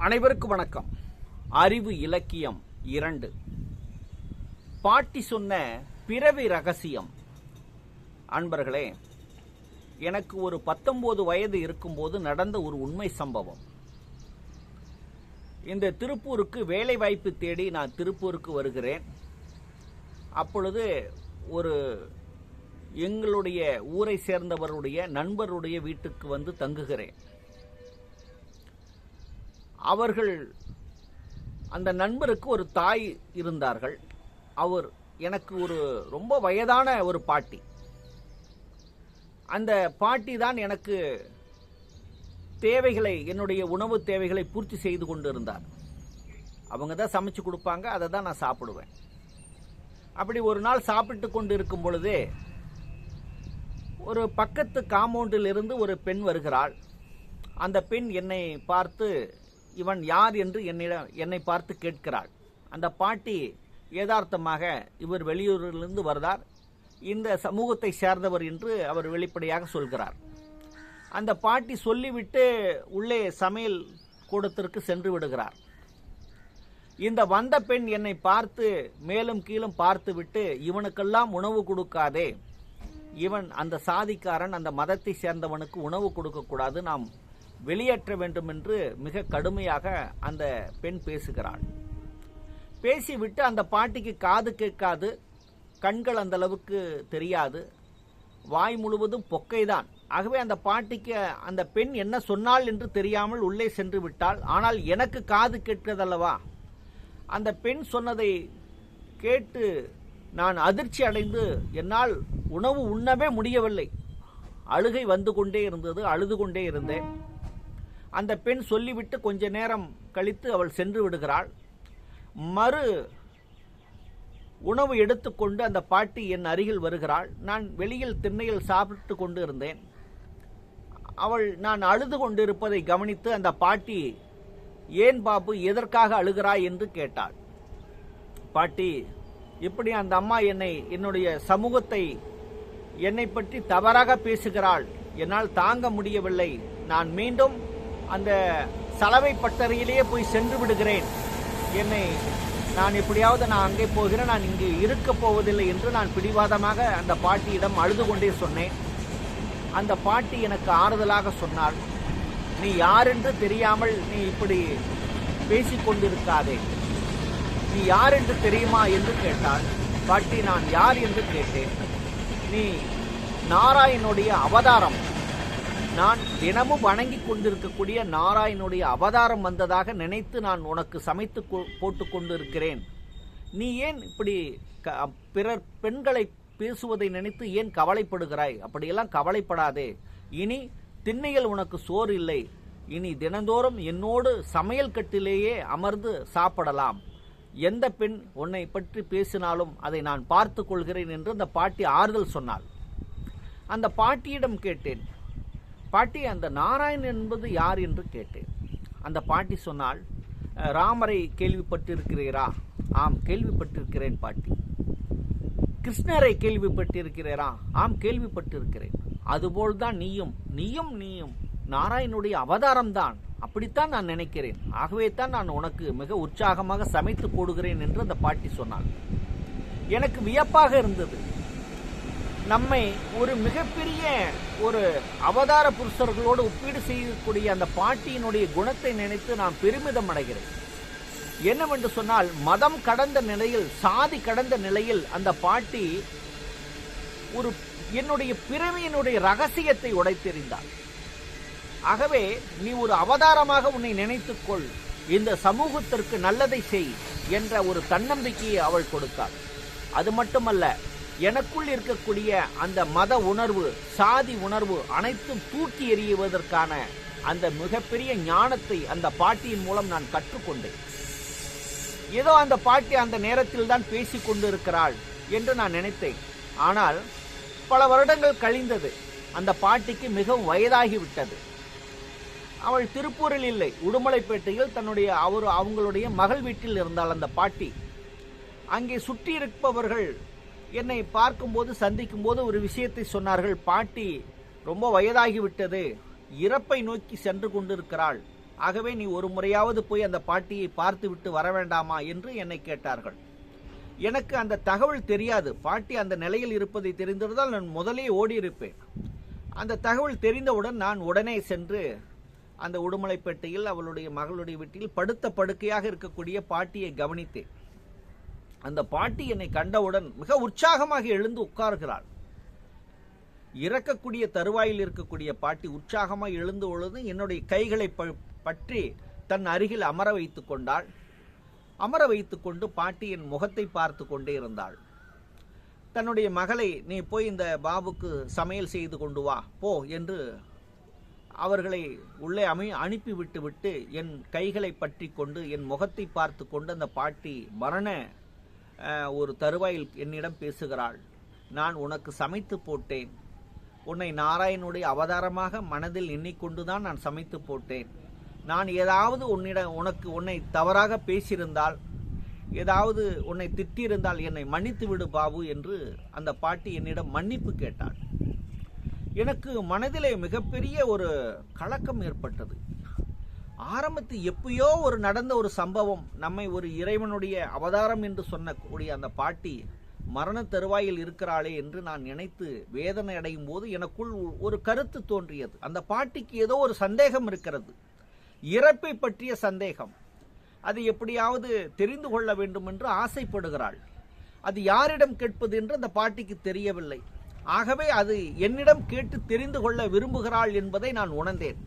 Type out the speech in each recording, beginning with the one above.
அனைவருக்கும் வணக்கம். அறிவு இலக்கியம் இரண்டு. பாட்டி சொன்ன பிறவி ரகசியம். அன்பர்களே எனக்கு ஒரு பத்தொன்பது வயது இருக்கும்போது நடந்த ஒரு உண்மை சம்பவம். இந்த திருப்பூருக்கு வேலை வாய்ப்பு தேடி நான் திருப்பூருக்கு வருகிறேன். அப்பொழுது ஒரு எங்களுடைய ஊரை சேர்ந்தவருடைய நண்பருடைய வீட்டுக்கு வந்து தங்குகிறேன். அவர்கள் அந்த நண்பருக்கு ஒரு தாய் இருந்தார்கள். அவர் எனக்கு ஒரு ரொம்ப வயதான ஒரு பாட்டி. அந்த பாட்டி தான் எனக்கு தேவைகளை என்னுடைய உணவு தேவைகளை பூர்த்தி செய்து கொண்டு இருந்தார் அவங்க தான் சமைச்சு கொடுப்பாங்க அதை தான் நான் சாப்பிடுவேன். அப்படி ஒரு நாள் சாப்பிட்டு கொண்டு இருக்கும் பொழுது ஒரு பக்கத்து காம்பவுண்டில் இருந்து ஒரு பெண் வருகிறாள். அந்த பெண் என்னை பார்த்து இவன் யார் என்று என்னிடம் என்னை பார்த்து கேட்கிறாள். அந்த பாட்டி யதார்த்தமாக இவர் வெளியூரிலிருந்து வருதார்? இந்த சமூகத்தை சேர்ந்தவர் என்று அவர் வெளிப்படையாக சொல்கிறார். அந்த பாட்டி சொல்லிவிட்டு உள்ளே சமையல் கூடத்திற்கு சென்று விடுகிறார். இந்த வந்த பெண் என்னை பார்த்து மேலும் கீழும் பார்த்துவிட்டு இவனுக்கெல்லாம் உணவு கொடுக்காதே. இவன் அந்த சாதிக்காரன் அந்த மதத்தை சேர்ந்தவனுக்கு உணவு கொடுக்கக்கூடாது. நாம் வெளியேற்ற வேண்டும் என்று மிக கடுமையாக அந்த பெண் பேசுகிறாள். பேசிவிட்டு அந்த பாட்டிக்கு காது கேட்காது கண்கள் அந்த அளவுக்கு தெரியாது. வாய் முழுவதும் பொக்கைதான். ஆகவே அந்த பாட்டிக்கு அந்த பெண் என்ன சொன்னாள் என்று தெரியாமல் உள்ளே சென்று விட்டாள். ஆனால் எனக்கு காது கேட்கிறதல்லவா? அந்த பெண் சொன்னதை கேட்டு நான் அதிர்ச்சி அடைந்து என்னால் உணவு உண்ணவே முடியவில்லை. அழுகை வந்து கொண்டே இருந்தது அழுது கொண்டே இருந்தேன். அந்த பெண் சொல்லிவிட்டு கொஞ்ச நேரம் கழித்து அவள் சென்று விடுகிறாள். மறு உணவு எடுத்துக்கொண்டு அந்த பாட்டி என் அருகில் வருகிறாள். நான் வெளியில் திண்ணையில் சாப்பிட்டு கொண்டு இருந்தேன் அவள் நான் அழுது கொண்டிருப்பதை கவனித்து அந்த பாட்டி ஏன் பாபு எதற்காக அழுகிறாய்? என்று கேட்டாள். பாட்டி இப்படி அந்த அம்மா என்னை என்னுடைய சமூகத்தை என்னை பற்றி தவறாக பேசுகிறாள். என்னால் தாங்க முடியவில்லை. நான் மீண்டும் அந்த சலவை பட்டறையிலேயே போய் சென்று விடுகிறேன். என்னை நான் எப்படியாவது நான் அங்கே போகிறேன் நான் இங்கே இருக்க போவதில்லை என்று நான் பிடிவாதமாக அந்த பாட்டியிடம் அழுது கொண்டே சொன்னேன். அந்த பாட்டி எனக்கு ஆறுதலாக சொன்னாள் நீ யாரென்று தெரியாமல் நீ இப்படி பேசிக்கொண்டிருக்காதே நீ யார் என்று தெரியுமா என்று கேட்டாள். பாட்டி நான் யார் என்று கேட்டேன். நீ நாராயணுடைய அவதாரம். நான் தினமும் வணங்கி கொண்டிருக்கக்கூடிய நாராயணுடைய அவதாரம் வந்ததாக நினைத்து நான் உனக்கு சமைத்து போட்டு கொண்டிருக்கிறேன். நீ ஏன் இப்படி க- பிறர் பெண்களை பேசுவதை நினைத்து ஏன் கவலைப்படுகிறாய்? அப்படியெல்லாம் கவலைப்படாதே. இனி திண்ணையில் உனக்கு சோறு இல்லை. இனி தினந்தோறும் என்னோடு சமையல் கட்டிலேயே அமர்ந்து சாப்பிடலாம். எந்த பெண் உன்னை பற்றி பேசினாலும் அதை நான் பார்த்து கொள்கிறேன் என்று அந்த பாட்டி ஆறுதல் சொன்னாள். அந்த பாட்டியிடம் கேட்டேன். பாட்டி அந்த நாராயணன் என்பது யார் என்று கேட்டேன். அந்த பாட்டி சொன்னால் ராமரை கேள்விப்பட்டிருக்கிறீரா? ஆம் கேள்விப்பட்டிருக்கிறேன் பாட்டி. கிருஷ்ணரை கேள்விப்பட்டிருக்கிறீரா? ஆம் கேள்விப்பட்டிருக்கிறேன். அதுபோல்தான் நீயும் நீயும் நீயும் நாராயணனுடைய அவதாரம் தான். அப்படித்தான் நான் நினைக்கிறேன். ஆகவே தான் நான் உனக்கு மிக உற்சாகமாக சமைத்து போடுகிறேன் என்று அந்த பாட்டி சொன்னாள். எனக்கு வியப்பாக இருந்தது. நம்மை ஒரு மிகப்பெரிய ஒரு அவதார புருஷர்களோடு ஒப்பீடு செய்யக்கூடிய அந்த பாட்டியினுடைய குணத்தை நினைத்து நான் பெருமிதம் அடைகிறேன். என்னவென்று சொன்னால் மதம் கடந்த நிலையில் சாதி கடந்த நிலையில் அந்த பாட்டி ஒரு என்னுடைய பிறவியினுடைய ரகசியத்தை உடைத்தெறிந்தார் ஆகவே நீ ஒரு அவதாரமாக உன்னை நினைத்துக்கொள். இந்த சமூகத்திற்கு நல்லதை செய் என்ற ஒரு தன்னம்பிக்கையை அவள் கொடுத்தாள். அது மட்டுமல்ல எனக்குள் இருக்கக்கூடிய அந்த மத உணர்வு சாதி உணர்வு அனைத்தும் தூக்கி எறியுவதற்கான அந்த மிகப்பெரிய ஞானத்தை அந்த பாட்டியின் மூலம் நான் கற்றுக்கொண்டேன். ஏதோ அந்த பாட்டி அந்த நேரத்தில் தான் பேசி கொண்டிருக்கிறாள் என்று நான் நினைத்தேன். ஆனால் பல வருடங்கள் கழிந்தது. அந்த பாட்டிக்கு மிகவும் வயதாகிவிட்டது. அவள் திருப்பூரில் இல்லை. உடுமலைப்பேட்டையில் தன்னுடைய அவர் அவங்களுடைய மகள் வீட்டில் இருந்தாள் அந்த பாட்டி. அங்கே சுற்றி இருப்பவர்கள் என்னை பார்க்கும்போது சந்திக்கும் போது ஒரு விஷயத்தை சொன்னார்கள். பாட்டி ரொம்ப வயதாகிவிட்டது. இறப்பை நோக்கி சென்று கொண்டிருக்கிறாள். ஆகவே நீ ஒரு முறையாவது போய் அந்த பாட்டியை பார்த்துவிட்டு வர வேண்டாமா? என்று என்னை கேட்டார்கள். எனக்கு அந்த தகவல் தெரியாது. பாட்டி அந்த நிலையில் இருப்பதை தெரிந்திருந்தால் நான் முதலே ஓடியிருப்பேன். அந்த தகவல் தெரிந்தவுடன் நான் உடனே சென்று அந்த உடுமலைப்பேட்டையில் அவளுடைய மகளுடைய வீட்டில் படுத்த படுக்கையாக இருக்கக்கூடிய பாட்டியை கவனித்தேன். அந்த பாட்டி என்னை கண்டவுடன் மிக உற்சாகமாக எழுந்து உட்கார்கிறாள். இறக்கக்கூடிய தருவாயில் இருக்கக்கூடிய பாட்டி உற்சாகமாக எழுந்து பொழுது என்னுடைய கைகளை ப- பற்றி தன் அருகில் அமர வைத்து கொண்டாள். அமர வைத்துக்கொண்டு பாட்டி என் முகத்தை பார்த்து கொண்டே இருந்தாள். தன்னுடைய மகளை நீ போய் இந்த பாபுக்கு சமையல் செய்து கொண்டு வா போ என்று அவர்களை உள்ளே அமை அனுப்பி விட்டு விட்டு என் கைகளை பற்றி கொண்டு என் முகத்தை பார்த்து கொண்டு அந்த பாட்டி மரண ஒரு தருவாயில் என்னிடம் பேசுகிறாள். நான் உனக்கு சமைத்து போட்டேன். உன்னை நாராயணனுடைய அவதாரமாக மனதில் எண்ணிக்கொண்டுதான் நான் சமைத்து போட்டேன். நான் ஏதாவது உன்னிடம் உனக்கு உன்னை தவறாக பேசியிருந்தால் ஏதாவது உன்னை திட்டியிருந்தால் என்னை மன்னித்து விடு பாபு என்று அந்த பாட்டி என்னிடம் மன்னிப்பு கேட்டாள். எனக்கு மனதிலே மிகப்பெரிய ஒரு கலக்கம் ஏற்பட்டது. ஆரம்பத்தில் எப்பயோ ஒரு நடந்த ஒரு சம்பவம் நம்மை ஒரு இறைவனுடைய அவதாரம் என்று சொன்னக்கூடிய அந்த பாட்டி மரண தருவாயில் இருக்கிறாளே என்று நான் நினைத்து வேதனை அடையும் போது எனக்குள் ஒரு கருத்து தோன்றியது. அந்த பாட்டிக்கு ஏதோ ஒரு சந்தேகம் இருக்கிறது. இறப்பை பற்றிய சந்தேகம். அது எப்படியாவது தெரிந்து கொள்ள வேண்டும் என்று ஆசைப்படுகிறாள். அது யாரிடம் கேட்பது என்று அந்த பாட்டிக்கு தெரியவில்லை. ஆகவே அது என்னிடம் கேட்டு தெரிந்து கொள்ள விரும்புகிறாள் என்பதை நான் உணர்ந்தேன்.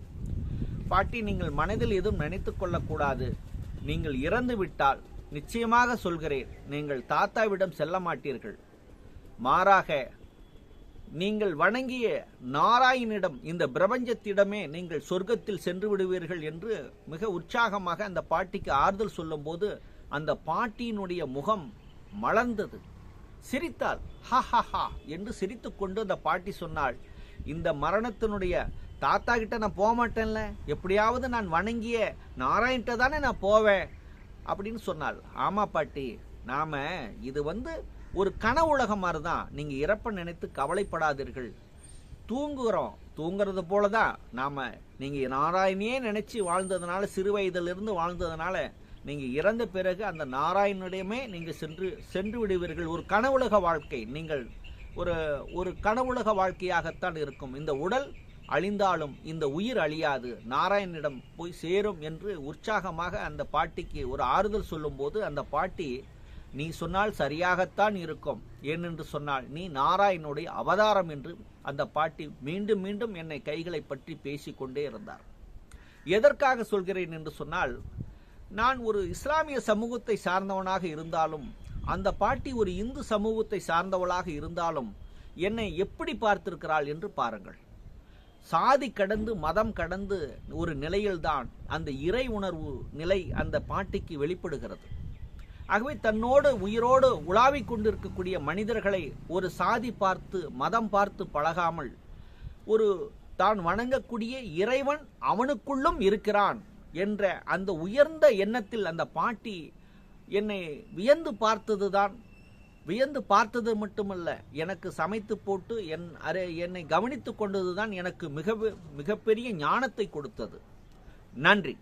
பாட்டி நீங்கள் மனதில் எதுவும் நினைத்து கொள்ளக்கூடாது. நீங்கள் இறந்து விட்டால் நிச்சயமாக சொல்கிறேன் நீங்கள் தாத்தாவிடம் செல்ல மாட்டீர்கள். மாறாக நீங்கள் வணங்கிய நாராயணிடம் இந்த பிரபஞ்சத்திடமே நீங்கள் சொர்க்கத்தில் சென்று விடுவீர்கள் என்று மிக உற்சாகமாக அந்த பாட்டிக்கு ஆறுதல் சொல்லும்போது அந்த பாட்டியினுடைய முகம் மலர்ந்தது. சிரித்தாள். ஹா ஹா ஹா என்று சிரித்துக்கொண்டு அந்த பாட்டி சொன்னாள். இந்த மரணத்தினுடைய தாத்தா கிட்ட நான் போக மாட்டேன்ல எப்படியாவது நான் வணங்கிய நாராயண்கிட்ட தானே நான் போவேன் அப்படின்னு சொன்னாள். ஆமா பாட்டி நாம இது வந்து ஒரு கன உலகம் மாதிரி தான் நீங்க இறப்ப நினைத்து கவலைப்படாதீர்கள். தூங்குகிறோம். தூங்குறது போல தான் நாம நீங்க நாராயணியே நினைச்சு வாழ்ந்ததுனால சிறு வயதிலிருந்து வாழ்ந்ததுனால நீங்க இறந்த பிறகு அந்த நாராயணனிடமே நீங்க சென்று சென்று விடுவீர்கள். ஒரு கனவுலக வாழ்க்கை. நீங்கள் ஒரு ஒரு கனவுலக வாழ்க்கையாகத்தான் இருக்கும். இந்த உடல் அழிந்தாலும் இந்த உயிர் அழியாது. நாராயணனிடம் போய் சேரும் என்று உற்சாகமாக அந்த பாட்டிக்கு ஒரு ஆறுதல் சொல்லும்போது அந்த பாட்டி நீ சொன்னால் சரியாகத்தான் இருக்கும். ஏனென்று சொன்னால் நீ நாராயணனுடைய அவதாரம் என்று அந்த பாட்டி மீண்டும் மீண்டும் என்னை கைகளை பற்றி பேசிக்கொண்டே இருந்தார். எதற்காக சொல்கிறேன் என்று சொன்னால் நான் ஒரு இஸ்லாமிய சமூகத்தை சார்ந்தவனாக இருந்தாலும் அந்த பாட்டி ஒரு இந்து சமூகத்தை சார்ந்தவளாக இருந்தாலும் என்னை எப்படி பார்த்திருக்கிறாள் என்று பாருங்கள். சாதி கடந்து மதம் கடந்து ஒரு நிலையில்தான் அந்த இறை உணர்வு நிலை அந்த பாட்டிக்கு வெளிப்படுகிறது. ஆகவே தன்னோடு உயிரோடு உலாவிக் கொண்டிருக்கக்கூடிய மனிதர்களை ஒரு சாதி பார்த்து மதம் பார்த்து பழகாமல் ஒரு தான் வணங்கக்கூடிய இறைவன் அவனுக்குள்ளும் இருக்கிறான் என்ற அந்த உயர்ந்த எண்ணத்தில் அந்த பாட்டி என்னை வியந்து பார்த்ததுதான் வியந்து பார்த்தது மட்டுமல்ல எனக்கு சமைத்து போட்டு என் அரை என்னை கவனித்து கொண்டதுதான் எனக்கு மிக மிகப்பெரிய ஞானத்தை கொடுத்தது. நன்றி.